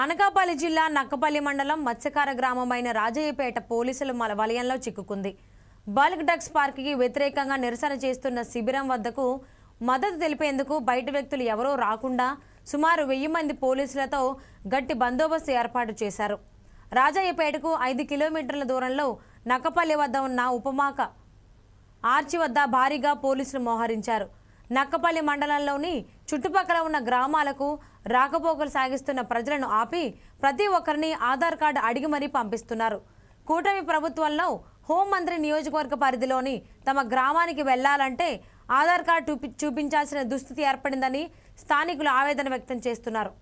అనకాపల్లి జిల్లా నక్కపల్లి మండలం మత్స్యకార గ్రామమైన రాజయ్యపేట పోలీసుల మల వలయంలో చిక్కుకుంది. బల్క్ డగ్స్ పార్క్కి వ్యతిరేకంగా నిరసన చేస్తున్న శిబిరం వద్దకు మద్దతు తెలిపేందుకు బయట వ్యక్తులు ఎవరూ రాకుండా సుమారు వెయ్యి మంది పోలీసులతో గట్టి బందోబస్తు ఏర్పాటు చేశారు. రాజయ్యపేటకు ఐదు కిలోమీటర్ల దూరంలో నక్కపల్లి వద్ద ఉన్న ఉపమాక ఆర్చి వద్ద భారీగా పోలీసులు మోహరించారు. నక్కపల్లి మండలంలోని చుట్టుపక్కల ఉన్న గ్రామాలకు రాకపోకలు సాగిస్తున్న ప్రజలను ఆపి ప్రతి ఒక్కరిని ఆధార్ కార్డు అడిగి మరీ పంపిస్తున్నారు. కూటమి ప్రభుత్వంలో హోంమంత్రి నియోజకవర్గ పరిధిలోని తమ గ్రామానికి వెళ్ళాలంటే ఆధార్ కార్డు చూపి చూపించాల్సిన దుస్థితి ఏర్పడిందని స్థానికులు ఆవేదన వ్యక్తం చేస్తున్నారు.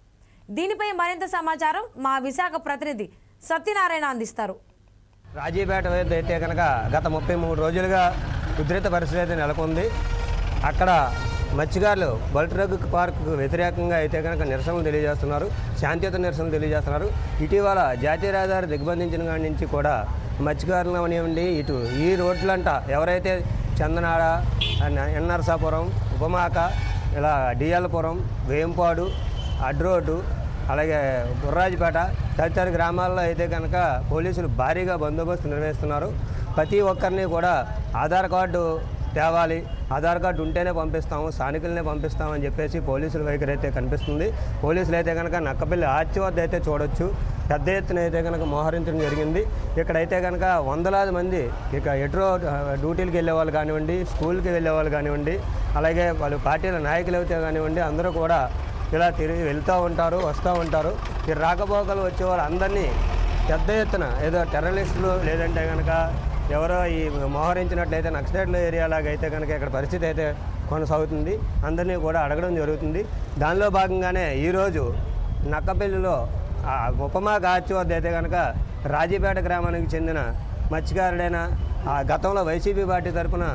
దీనిపై మరింత సమాచారం మా విశాఖ ప్రతినిధి సత్యనారాయణ అందిస్తారు. రాజీపేట అయితే కనుక గత ముప్పై మూడు రోజులుగా ఉధృత పరిస్థితి అయితే నెలకొంది. అక్కడ మత్స్యకారులు బల్ట్రగ్ పార్క్కు వ్యతిరేకంగా అయితే కనుక నిరసనలు తెలియజేస్తున్నారు శాంతియుత నిరసనలు తెలియజేస్తున్నారు. ఇటీవల జాతీయ రహదారి దిగ్బంధించిన కాడి నుంచి కూడా మత్స్యకారులు అవనివ్వండి. ఇటు ఈ రోడ్లంట ఎవరైతే చందనాడ ఎన్ఆర్సాపురం ఉపమాక ఇలా డిఎల్పురం వేంపాడు అడ్రోడ్డు అలాగే బుర్రాజుపేట తదితర గ్రామాల్లో అయితే కనుక పోలీసులు భారీగా బందోబస్తు నిర్వహిస్తున్నారు. ప్రతి ఒక్కరిని కూడా ఆధార్ కార్డు తేవాలి. ఆధార్ కార్డు ఉంటేనే పంపిస్తాము స్థానికులనే పంపిస్తామని చెప్పేసి పోలీసుల వైఖరి అయితే కనిపిస్తుంది. పోలీసులు అయితే కనుక నక్కపల్లి ఆర్చి వద్ద అయితే చూడొచ్చు. పెద్ద ఎత్తున అయితే కనుక మోహరించడం జరిగింది. ఇక్కడైతే కనుక వందలాది మంది ఇక ఎట్రో డ్యూటీలకు వెళ్ళే వాళ్ళు కానివ్వండి స్కూల్కి వెళ్ళే వాళ్ళు కానివ్వండి అలాగే వాళ్ళు పార్టీల నాయకులు అయితే కానివ్వండి అందరూ కూడా ఇలా తిరిగి వెళ్తూ ఉంటారు వస్తూ ఉంటారు. ఈ రాకపోకలు వచ్చే వాళ్ళు అందరినీ పెద్ద ఎత్తున ఏదో టెర్రరిస్టులు లేదంటే కనుక ఎవరో ఈ మోహరించినట్లయితే నక్సలైట్ల ఏరియా లాగా అయితే కనుక ఇక్కడ పరిస్థితి అయితే కొనసాగుతుంది. అందరినీ కూడా అడగడం జరుగుతుంది. దానిలో భాగంగానే ఈరోజు నక్కపల్లిలో ఉపమా గాచి వద్ద అయితే కనుక రాజీపేట గ్రామానికి చెందిన మత్స్యకారుడైన ఆ గతంలో వైసీపీ పార్టీ తరఫున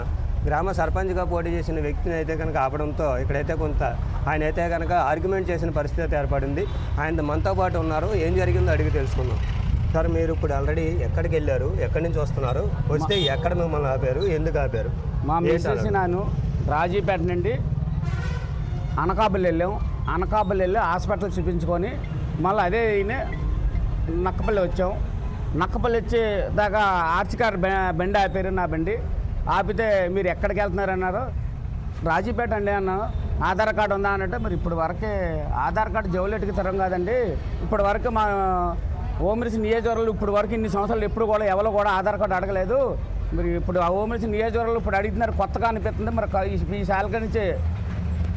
గ్రామ సర్పంచ్గా పోటీ చేసిన వ్యక్తిని అయితే కనుక ఆపడంతో ఇక్కడైతే కొంత ఆయన అయితే కనుక ఆర్గ్యుమెంట్ చేసిన పరిస్థితి అయితే ఏర్పడింది. ఆయన మనతో పాటు ఉన్నారు. ఏం జరిగిందో అడిగి తెలుసుకుందాం. సార్ మీరు ఇప్పుడు ఆల్రెడీ ఎక్కడికి వెళ్ళారు? ఎక్కడి నుంచి వస్తున్నారు? వస్తే ఎక్కడ మిమ్మల్ని ఆపారు? ఎందుకు ఆపారు? మా మిస్సెస్. నేను రాజీపేట నుండి అనకాపల్లి వెళ్ళాం. అనకాపల్లి వెళ్ళి హాస్పిటల్ చూపించుకొని మళ్ళీ అదే నక్కపల్లి వచ్చాం. నక్కపల్లి వచ్చి దాకా ఆర్చికార్ బండి ఆపారు నా బండి. ఆపితే మీరు ఎక్కడికి వెళ్తున్నారు అన్నారు. రాజీపేట అండి అన్నాను ఆధార్ కార్డు ఉందా అనంటే మరి ఇప్పుడు వరకే ఆధార్ కార్డు జౌలెట్కి తరం కాదండి. ఇప్పటి వరకు మా ఓమిరిసి నియోజకవర్గంలో ఇప్పుడు వరకు ఇన్ని సంవత్సరాలు ఎప్పుడు కూడా ఎవరు కూడా ఆధార్ కార్డు అడగలేదు. మరి ఇప్పుడు ఆ ఓమిరిసి నియోజకవర్గంలో ఇప్పుడు అడుగుతున్నారు కొత్తగా అనిపిస్తుంది. మరి ఈ- శాలక నుంచి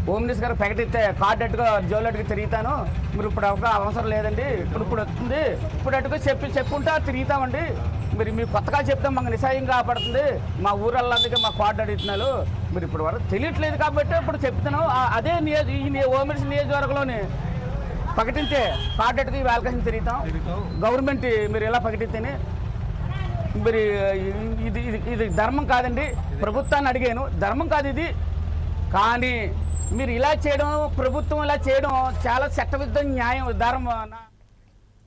హోమ్ గారు ప్రకటిస్తే కార్డు అట్టుగా జోలెట్కి తిరుగుతాను. మీరు ఇప్పుడు ఒక అవసరం లేదండి. ఇప్పుడు ఇప్పుడు వస్తుంది. ఇప్పుడు అట్టుగా చెప్పి చెప్పుకుంటా తిరుగుతామండి. మరి మీరు కొత్తగా చెప్తే మాకు నిశాయం కాపాడుతుంది మా ఊరల్లందుకే మా కార్డు అడుగుతున్నారు. మీరు ఇప్పుడు వరకు తెలియట్లేదు కాబట్టి ఇప్పుడు చెప్తున్నాం. అదే నియోజ ఈ నియో- నియోజకవర్గంలోని ప్రకటించే కార్డు అట్టుగా వేలకేసి తిరుగుతాం. గవర్నమెంట్ మీరు ఎలా ప్రకటిస్తేనే మరి ఇది ఇది ఇది ధర్మం కాదండి. ప్రభుత్వాన్ని అడిగాను. ధర్మం కాదు ఇది. కానీ మీరు ఇలా చేయడం ప్రభుత్వం ఇలా చేయడం చాలా చట్టవిరుద్ధ న్యాయం ధర్మం